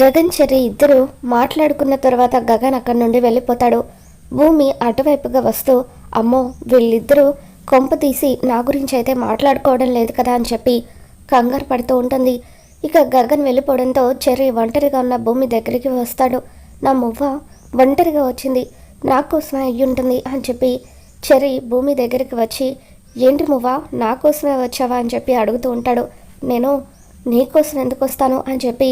Gagan cherry ఇద్దరు మాట్లాడుకున్న తర్వాత గగన్ అక్కడి నుండి వెళ్ళిపోతాడు. భూమి అటువైపుగా వస్తూ అమ్మో వీళ్ళిద్దరూ కొంప తీసి నా గురించి అయితే మాట్లాడుకోవడం లేదు కదా అని చెప్పి కంగారు పడుతూ ఉంటుంది. ఇక గగన్ వెళ్ళిపోవడంతో చెర్రి ఒంటరిగా ఉన్న భూమి దగ్గరికి వస్తాడు. నా మువ్వ ఒంటరిగా వచ్చింది. నా కోసమే అయ్యి ఉంటుంది అని చెప్పి చెర్రి భూమి దగ్గరికి వచ్చి ఏంటి మువ్వ నా కోసమే వచ్చావా? అని చెప్పి అడుగుతూ ఉంటాడు. నేను నీకోసం ఎందుకు వస్తాను? అని చెప్పి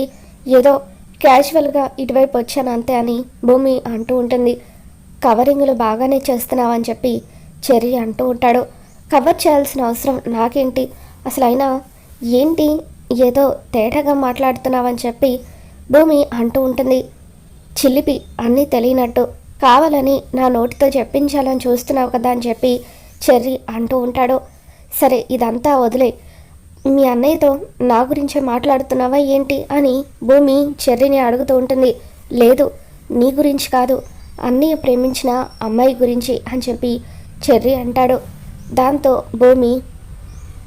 ఏదో క్యాజువల్గా ఇటువైపు వచ్చాను అంతే అని భూమి అంటూ ఉంటుంది. కవరింగ్లు బాగానే చేస్తున్నావని చెప్పి చెర్రీ అంటూ ఉంటాడు. కవర్ చేయాల్సిన అవసరం నాకేంటి? అసలు అయినా ఏంటి ఏదో తేటగా మాట్లాడుతున్నావని చెప్పి భూమి అంటూ ఉంటుంది. చిల్లిపి అన్నీ తెలియనట్టు. కావాలని నా నోటితో చెప్పించాలని చూస్తున్నావు కదా అని చెప్పి చెర్రీ అంటూ ఉంటాడు. సరే ఇదంతా వదిలే. మీ అన్నయ్యతో నా గురించే మాట్లాడుతున్నావా ఏంటి అని భూమి చెర్రిని అడుగుతూ ఉంటుంది. లేదు నీ గురించి కాదు. అన్నయ్య ప్రేమించిన అమ్మాయి గురించి అని చెప్పి చెర్రి అంటాడు. దాంతో భూమి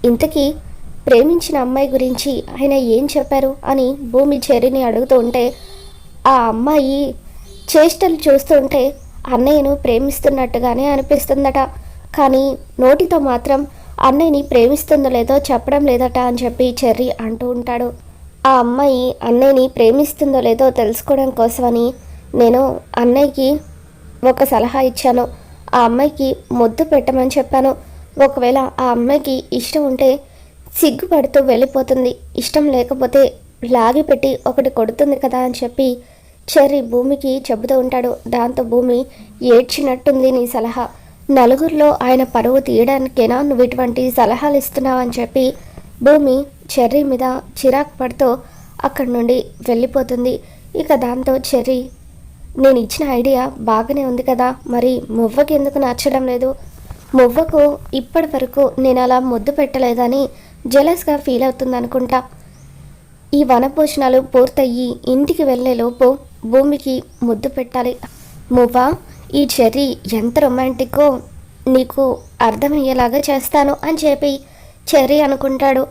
ఇంతకీ ప్రేమించిన అమ్మాయి గురించి ఆయన ఏం చెప్పారు? అని భూమి చెర్రిని అడుగుతూ ఉంటే ఆ అమ్మాయి చేష్టలు చూస్తుంటే అన్నయ్యను ప్రేమిస్తున్నట్టుగానే అనిపిస్తుందట. కానీ నోటితో మాత్రం అన్నయ్యని ప్రేమిస్తుందో లేదో చెప్పడం లేదట అని చెప్పి చెర్రీ అంటూ ఉంటాడు. ఆ అమ్మాయి అన్నయ్యని ప్రేమిస్తుందో లేదో తెలుసుకోవడం కోసమని నేను అన్నయ్యకి ఒక సలహా ఇచ్చాను. ఆ అమ్మాయికి ముద్దు పెట్టమని చెప్పాను. ఒకవేళ ఆ అమ్మాయికి ఇష్టం ఉంటే సిగ్గుపడుతూ వెళ్ళిపోతుంది. ఇష్టం లేకపోతే లాగి పెట్టి ఒకటి కొడుతుంది కదా అని చెప్పి చెర్రీ భూమికి చెబుతూ ఉంటాడు. దాంతో భూమి ఏడ్చినట్టుంది నీ సలహా. నలుగురిలో ఆయన పరువు తీయడానికేనా? నువ్వు ఇటువంటి సలహాలు ఇస్తున్నావని చెప్పి భూమి చెర్రీ మీద చిరాకు పడుతూ అక్కడి నుండి వెళ్ళిపోతుంది. ఇక దాంతో చెర్రీ నేను ఇచ్చిన ఐడియా బాగానే ఉంది కదా మరి మువ్వకి ఎందుకు నచ్చడం లేదు? మువ్వకు ఇప్పటి వరకు నేను అలా ముద్దు పెట్టలేదని జెలస్గా ఫీల్ అవుతుంది అనుకుంటా ఈ వనభోజనాలు పూర్తయ్యి ఇంటికి వెళ్ళే లోపు భూమికి ముద్దు పెట్టాలి. మువ్వ? ఈ చెర్రీ ఎంత రొమాంటికో నీకు అర్థమయ్యేలాగా చేస్తాను అని చెప్పి చెర్రీ అనుకుంటాడు.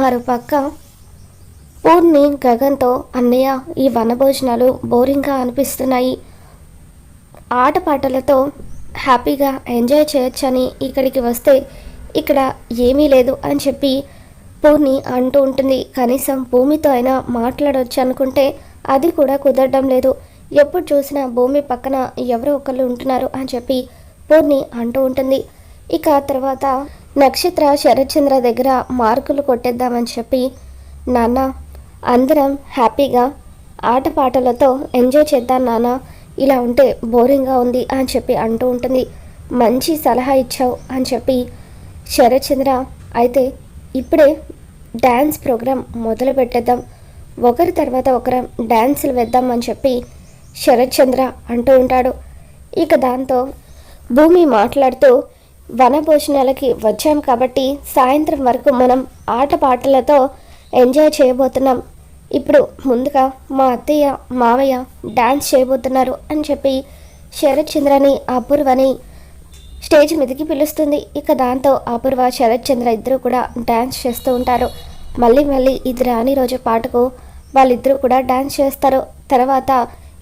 మరోపక్క పూర్ణి గగన్తో అన్నయ్య ఈ వనభోజనాలు బోరింగ్గా అనిపిస్తున్నాయి. ఆటపాటలతో హ్యాపీగా ఎంజాయ్ చేయొచ్చని ఇక్కడికి వస్తే ఇక్కడ ఏమీ లేదు అని చెప్పి పూర్ణి అంటూ ఉంటుంది. కనీసం భూమితో అయినా మాట్లాడవచ్చు అనుకుంటే అది కూడా కుదరడం లేదు. ఎప్పుడు చూసినా భూమి పక్కన ఎవరో ఒకళ్ళు ఉంటున్నారు అని చెప్పి పూర్ణి అంటూ ఉంటుంది. ఇక తర్వాత నక్షత్ర శరత్చంద్ర దగ్గర మార్కులు కొట్టేద్దామని చెప్పి నాన్న అందరం హ్యాపీగా ఆటపాటలతో ఎంజాయ్ చేద్దాం నాన్న ఇలా ఉంటే బోరింగ్గా ఉంది అని చెప్పి అంటూ ఉంటుంది. మంచి సలహా ఇచ్చావు అని చెప్పి శరత్చంద్ర అయితే ఇప్పుడే డ్యాన్స్ ప్రోగ్రాం మొదలు పెట్టేద్దాం ఒకరి తర్వాత ఒకరం డ్యాన్సులు వేద్దామని చెప్పి శరత్చంద్ర అంటూ ఉంటాడు. ఇక దాంతో భూమి మాట్లాడుతూ వనభోజనాలకి వచ్చాం కాబట్టి సాయంత్రం వరకు మనం ఆటపాటలతో ఎంజాయ్ చేయబోతున్నాం. ఇప్పుడు ముందుగా మా అత్తయ్య మావయ్య డ్యాన్స్ చేయబోతున్నారు అని చెప్పి శరత్చంద్రని అపూర్వని స్టేజ్ మీదకి పిలుస్తుంది. ఇక దాంతో అపూర్వ శరత్చంద్ర ఇద్దరు కూడా డ్యాన్స్ చేస్తూ ఉంటారు. మళ్ళీ మళ్ళీ ఇది రాని రోజు పాటకు వాళ్ళిద్దరూ కూడా డ్యాన్స్ చేస్తారు. తర్వాత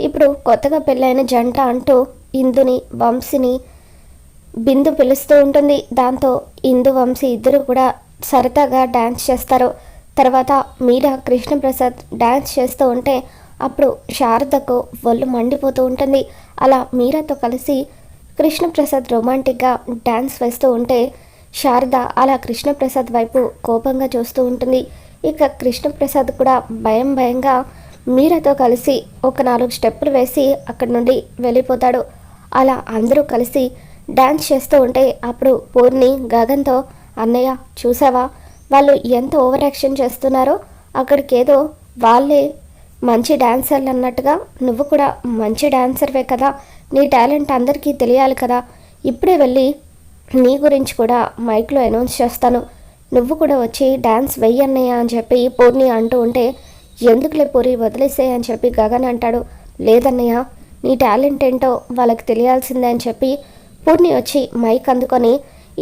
ఇప్పుడు కొత్తగా పెళ్ళైన జంట అంటూ ఇందుని వంశిని బిందు పిలుస్తూ ఉంటుంది. దాంతో ఇందు వంశీ ఇద్దరు కూడా సరదాగా డ్యాన్స్ చేస్తారు. తర్వాత మీరా కృష్ణప్రసాద్ డ్యాన్స్ చేస్తూ ఉంటే అప్పుడు శారదకు ఒళ్ళు మండిపోతూ ఉంటుంది. అలా మీరాతో కలిసి కృష్ణప్రసాద్ రొమాంటిక్గా డ్యాన్స్ వేస్తూ ఉంటే శారద అలా కృష్ణప్రసాద్ వైపు కోపంగా చూస్తూ ఉంటుంది. ఇక కృష్ణప్రసాద్ కూడా భయం భయంగా మీరాతో కలిసి ఒక నాలుగు స్టెప్పులు వేసి అక్కడి నుండి వెళ్ళిపోతాడు. అలా అందరూ కలిసి డ్యాన్స్ చేస్తూ ఉంటే అప్పుడు పూర్ణి గగన్తో అన్నయ్య చూసావా? వాళ్ళు ఎంత ఓవర్ యాక్షన్ చేస్తున్నారో అక్కడికి ఏదో వాళ్ళే మంచి డాన్సర్లు అన్నట్టుగా నువ్వు కూడా మంచి డాన్సర్వే కదా నీ టాలెంట్ అందరికీ తెలియాలి కదా. ఇప్పుడే వెళ్ళి నీ గురించి కూడా మైక్లో అనౌన్స్ చేస్తాను. నువ్వు కూడా వచ్చి డ్యాన్స్ వెయ్యి అన్నయ్య అని చెప్పి పూర్ణి అంటూ ఉంటే ఎందుకులే పూరి వదిలేసే అని చెప్పి గగన్ అంటాడు. లేదన్నయ్య నీ టాలెంట్ ఏంటో వాళ్ళకి తెలియాల్సిందే అని చెప్పి పూర్ణి వచ్చి మైక్ అందుకొని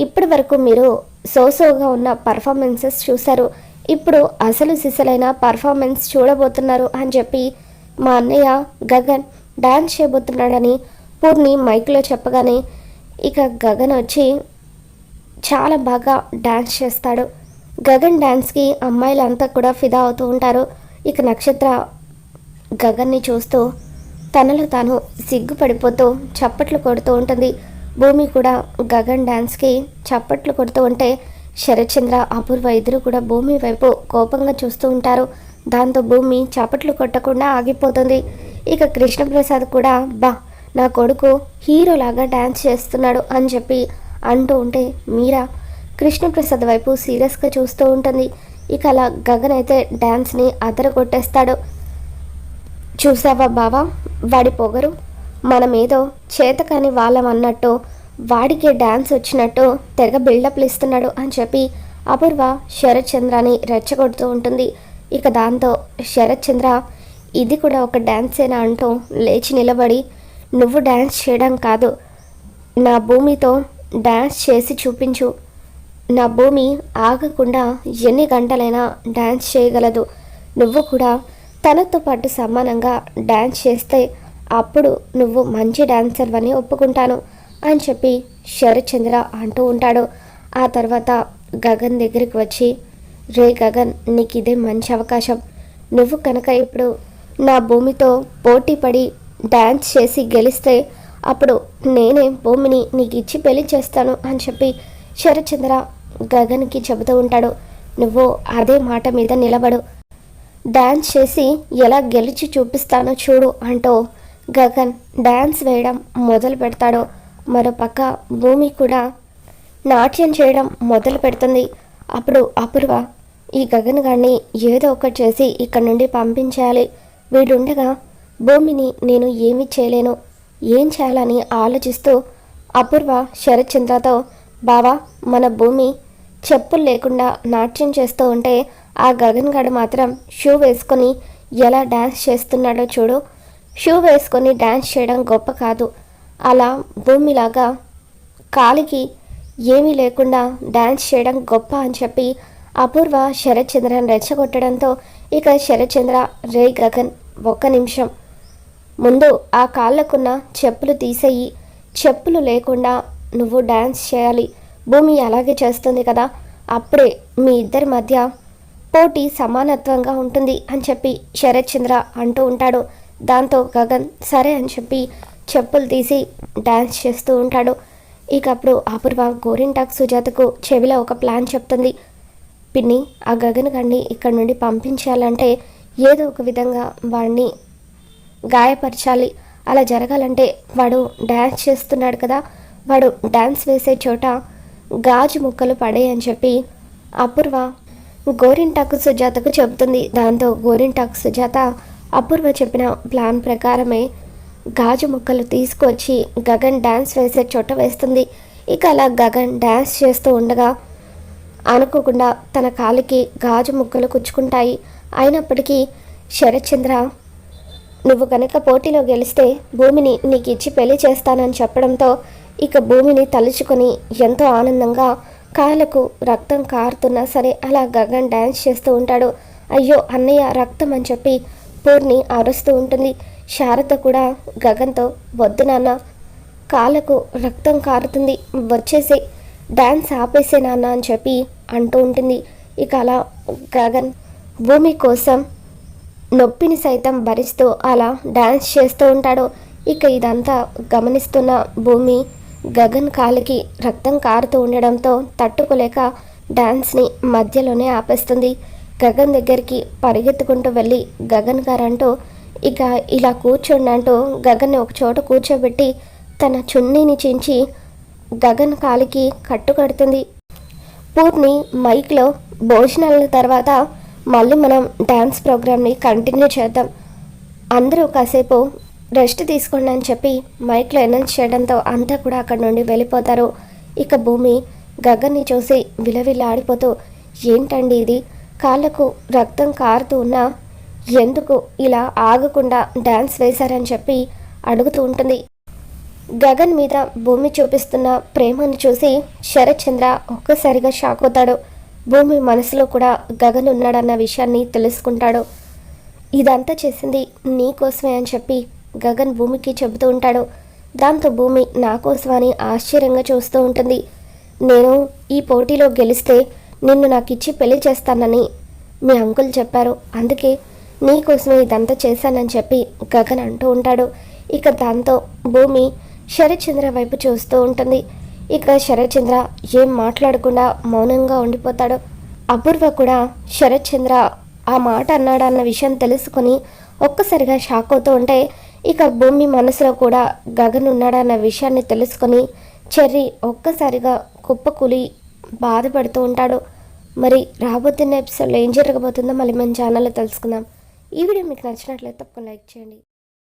ఇప్పటి వరకు మీరు సోసోగా ఉన్న పర్ఫార్మెన్సెస్ చూశారు. ఇప్పుడు అసలు సిసలైన పర్ఫార్మెన్స్ చూడబోతున్నారు అని చెప్పి మా అన్నయ్య గగన్ డాన్స్ చేయబోతున్నాడని పూర్ణి మైక్లో చెప్పగానే ఇక గగన్ వచ్చి చాలా బాగా డాన్స్ చేస్తాడు. గగన్ డాన్స్కి అమ్మాయిలంతా కూడా ఫిదా అవుతూ ఉంటారు. ఇక నక్షత్ర గగన్ని చూస్తూ తనలో తాను సిగ్గుపడిపోతూ చప్పట్లు కొడుతూ ఉంటుంది. భూమి కూడా గగన్ డ్యాన్స్కి చప్పట్లు కొడుతూ ఉంటే శరత్చంద్ర అపూర్వ ఇద్దరు కూడా భూమి వైపు కోపంగా చూస్తూ ఉంటారు. దాంతో భూమి చప్పట్లు కొట్టకుండా ఆగిపోతుంది. ఇక కృష్ణప్రసాద్ కూడా బా నా కొడుకు హీరోలాగా డ్యాన్స్ చేస్తున్నాడు అని చెప్పి అంటూ ఉంటే మీరా కృష్ణప్రసాద్ వైపు సీరియస్గా చూస్తూ ఉంటుంది. ఇక అలా గగన్ అయితే డ్యాన్స్ని అదర కొట్టేస్తాడు చూసావా బావా? వాడి పొగరు మనమేదో చేతకాని వాళ్ళం అన్నట్టు వాడికి డ్యాన్స్ వచ్చినట్టు తెగ బిల్డప్లు ఇస్తున్నాడు అని చెప్పి అపూర్వ శరత్చంద్రాని రెచ్చగొడుతూ ఉంటుంది. ఇక దాంతో శరత్ చంద్ర ఇది కూడా ఒక డ్యాన్సేనా అంటూ లేచి నిలబడి నువ్వు డ్యాన్స్ చేయడం కాదు. నా భూమితో డ్యాన్స్ చేసి చూపించు. నా భూమి ఆగకుండా ఎన్ని గంటలైనా డ్యాన్స్ చేయగలదు. నువ్వు కూడా తనతో పాటు సమానంగా డ్యాన్స్ చేస్తే అప్పుడు నువ్వు మంచి డ్యాన్సర్ అని ఒప్పుకుంటాను అని చెప్పి శరత్చంద్ర అంటూ ఉంటాడు. ఆ తర్వాత గగన్ దగ్గరికి వచ్చి రే గగన్ నీకు ఇదే మంచి అవకాశం. నువ్వు కనుక ఇప్పుడు నా భూమితో పోటీ పడి డ్యాన్స్ చేసి గెలిస్తే అప్పుడు నేనే భూమిని నీకు ఇచ్చి పెళ్ళి చేస్తాను అని చెప్పి శరత్చంద్ర గగన్కి చెబుతూ ఉంటాడు నువ్వు అదే మాట మీద నిలబడు. డ్యాన్స్ చేసి ఎలా గెలిచి చూపిస్తానో చూడు అంటూ గగన్ డ్యాన్స్ వేయడం మొదలు పెడతాడు. మరోపక్క భూమి కూడా నాట్యం చేయడం మొదలు పెడుతుంది. అప్పుడు అపూర్వ ఈ గగన్ గారిని ఏదో ఒకటి చేసి ఇక్కడి నుండి పంపించేయాలి వీడుండగా భూమిని నేను ఏమీ చేయలేను. ఏం చేయాలని ఆలోచిస్తూ అపూర్వ శరత్చంద్రతో బావా మన భూమి చెప్పులు లేకుండా నాట్యం చేస్తూ ఉంటే ఆ గగన్ గడు మాత్రం షూ వేసుకొని ఎలా డ్యాన్స్ చేస్తున్నాడో చూడు. షూ వేసుకొని డ్యాన్స్ చేయడం గొప్ప కాదు. అలా భూమిలాగా కాలికి ఏమీ లేకుండా డ్యాన్స్ చేయడం గొప్ప అని చెప్పి అపూర్వ శరత్చంద్రని రెచ్చగొట్టడంతో ఇక శరత్చంద్ర రే గగన్ ఒక్క నిమిషం. ముందు ఆ కాళ్ళకున్న చెప్పులు తీసేయి. చెప్పులు లేకుండా నువ్వు డ్యాన్స్ చేయాలి. భూమి అలాగే చేస్తుంది కదా. అప్పుడే మీ ఇద్దరి మధ్య పోటీ సమానత్వంగా ఉంటుంది అని చెప్పి శరత్ చంద్ర అంటూ ఉంటాడు. దాంతో గగన్ సరే అని చెప్పి చెప్పులు తీసి డ్యాన్స్ చేస్తూ ఉంటాడు. ఇక అప్పుడు అపూర్వ గోరింటాక్ సుజాతకు చెవిలో ఒక ప్లాన్ చెప్తుంది. పిన్ని ఆ గగన్ గారిని ఇక్కడి నుండి పంపించాలంటే ఏదో ఒక విధంగా వాడిని గాయపరచాలి. అలా జరగాలంటే వాడు డ్యాన్స్ చేస్తున్నాడు కదా. వాడు డ్యాన్స్ వేసే చోట గాజు ముక్కలు పడే అని చెప్పి అపూర్వ గోరింటాకు సుజాతకు చెబుతుంది. దాంతో గోరింటాకు సుజాత అపూర్వ చెప్పిన ప్లాన్ ప్రకారమే గాజు ముక్కలు తీసుకొచ్చి గగన్ డ్యాన్స్ వేసే చోట వేస్తుంది. ఇక అలా గగన్ డ్యాన్స్ చేస్తూ ఉండగా అనుకోకుండా తన కాలికి గాజు ముక్కలు కుచ్చుకుంటాయి. అయినప్పటికీ శరత్చంద్ర నువ్వు కనుక పోటీలో గెలిస్తే భూమిని నీకు ఇచ్చి పెళ్ళి చేస్తానని చెప్పడంతో ఇక భూమిని తలుచుకొని ఎంతో ఆనందంగా కాళ్ళకు రక్తం కారుతున్నా సరే అలా గగన్ డ్యాన్స్ చేస్తూ ఉంటాడు. అయ్యో అన్నయ్య రక్తం అని చెప్పి పూర్ణి అరుస్తూ ఉంటుంది. శారద కూడా గగన్తో వద్దు నాన్న కాళ్ళకు రక్తం కారుతుంది వచ్చేసి డ్యాన్స్ ఆపేసే నాన్న అని చెప్పి అంటూ ఉంటుంది. ఇక అలా గగన్ భూమి కోసం నొప్పిని సైతం భరిస్తూ అలా డ్యాన్స్ చేస్తూ ఉంటాడు. ఇక ఇదంతా గమనిస్తున్న భూమి గగన్ కాలికి రక్తం కారుతూ ఉండడంతో తట్టుకోలేక డ్యాన్స్ని మధ్యలోనే ఆపేస్తుంది. గగన్ దగ్గరికి పరిగెత్తుకుంటూ వెళ్ళి గగన్ గారంటూ ఇక ఇలా కూర్చోండి అంటూ గగన్ని ఒక చోట కూర్చోబెట్టి తన చున్నీని చించి గగన్ కాలికి కట్టుకడుతుంది. పూర్ణి మైక్లో భోజనాల తర్వాత మళ్ళీ మనం డ్యాన్స్ ప్రోగ్రామ్ని కంటిన్యూ చేద్దాం. అందరూ కాసేపు రెస్ట్ తీసుకోండి అని చెప్పి మైక్లో అనౌన్స్ చేయడంతో అంతా కూడా అక్కడ నుండి వెళ్ళిపోతారు. ఇక భూమి గగన్ని చూసి విలవిల్లాడిపోతూ ఏంటండి ఇది? కాళ్ళకు రక్తం కారుతూ ఉన్నా ఎందుకు ఇలా ఆగకుండా డ్యాన్స్ వేశారని చెప్పి అడుగుతూ ఉంటుంది. గగన్ మీద భూమి చూపిస్తున్న ప్రేమను చూసి శరత్చంద్ర ఒక్కసారిగా షాక్ అవుతాడు. భూమి మనసులో కూడా గగన్ ఉన్నాడన్న విషయాన్ని తెలుసుకుంటాడు. ఇదంతా చేసింది నీ కోసమే అని చెప్పి గగన్ భూమికి చెబుతూ ఉంటాడు. దాంతో భూమి నా కోసమని ఆశ్చర్యంగా చూస్తూ ఉంటుంది. నేను ఈ పోటీలో గెలిస్తే నిన్ను నాకు ఇచ్చి పెళ్ళి చేస్తానని మీ అంకుల్ చెప్పారు. అందుకే నీకోసమే ఇదంతా చేశానని చెప్పి గగన్ అంటూ ఉంటాడు. ఇక దాంతో భూమి శరత్చంద్ర వైపు చూస్తూ ఉంటుంది. ఇక శరత్చంద్ర ఏం మాట్లాడకుండా మౌనంగా ఉండిపోతాడు. అపూర్వ కూడా శరత్చంద్ర ఆ మాట అన్నాడన్న విషయం తెలుసుకొని ఒక్కసారిగా షాక్ అవుతూ ఉంటే ఇక భూమి మనసులో కూడా గగన్ ఉన్నాడన్న విషయాన్ని తెలుసుకొని చెర్రీ ఒక్కసారిగా కుప్పకూలి బాధపడుతూ ఉంటాడు. మరి రాబోతున్న ఎపిసోడ్లో ఏం జరగబోతుందో మళ్ళీ మన ఛానల్లో తెలుసుకుందాం. ఈ వీడియో మీకు నచ్చినట్లయితే తప్పకుండా లైక్ చేయండి.